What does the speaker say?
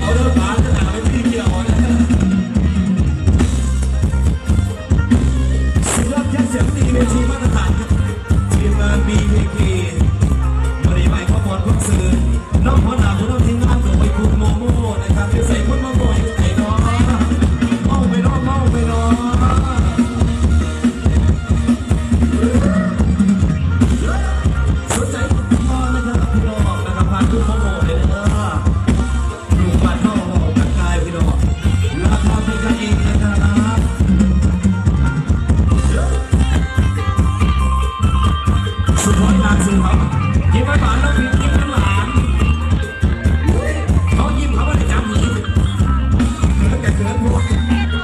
เอาเดิมบ้านจะทำให้สียงดีเวทีมาตรฐาน Everybody